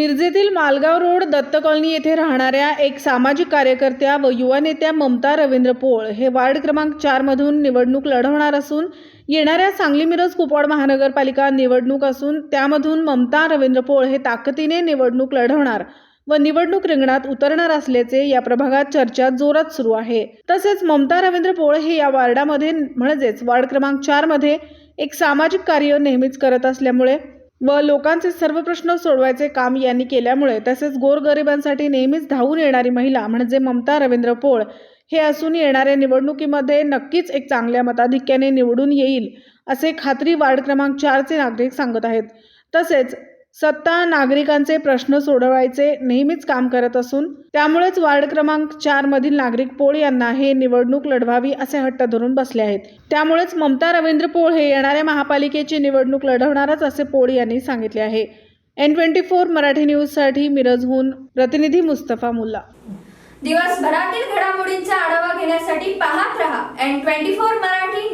मिरजेतील Malgaon road Datta colony येथे राहणाऱ्या एक सामाजिक कार्यकर्त्या व युवा नेत्या ममता रवींद्र पोळ हे वार्ड क्रमांक चारमधून निवडणूक लढवणार असून येणाऱ्या सांगली मिरज कुपवाड महानगरपालिका निवडणूक असून त्यामधून ममता रवींद्र पोळ हे ताकदीने निवडणूक लढवणार व निवडणूक रिंगणात उतरणार असल्याचे या प्रभागात चर्चा जोरात सुरू आहे. तसेच ममता रवींद्र पोळ हे या वार्डामध्ये म्हणजेच वार्ड क्रमांक चारमध्ये एक सामाजिक कार्य नेहमीच करत असल्यामुळे व लोकांचे सर्व प्रश्न सोडवायचे काम यांनी केल्यामुळे तसेच गोरगरिबांसाठी नेहमीच धावून येणारी महिला म्हणजे ममता रवींद्र पोळ हे असून येणाऱ्या निवडणुकीमध्ये नक्कीच एक चांगल्या मताधिक्याने निवडून येईल असे खात्री वार्ड क्रमांक चारचे नागरिक सांगत आहेत. तसेच सत्ता नागरिकांचे प्रश्न सोडवायचे नेहमीच काम करत असून त्यामुळेच वार्ड क्रमांक चार मधील नागरिक पोळ यांना हे निवडणूक लढवावी असे हट्ट धरून बसले आहेत. त्यामुळेच ममता रवींद्र पोळ हे येणाऱ्या महापालिकेची निवडणूक लढवणारच असे पोळ यांनी सांगितले आहे. एन ट्वेंटी फोर मराठी न्यूजसाठी मिरजहून प्रतिनिधी मुस्तफा मुल्ला. दिवसभरातील घडामोडींचा आढावा घेण्यासाठी पाहत रहा एन ट्वेंटी फोर मराठी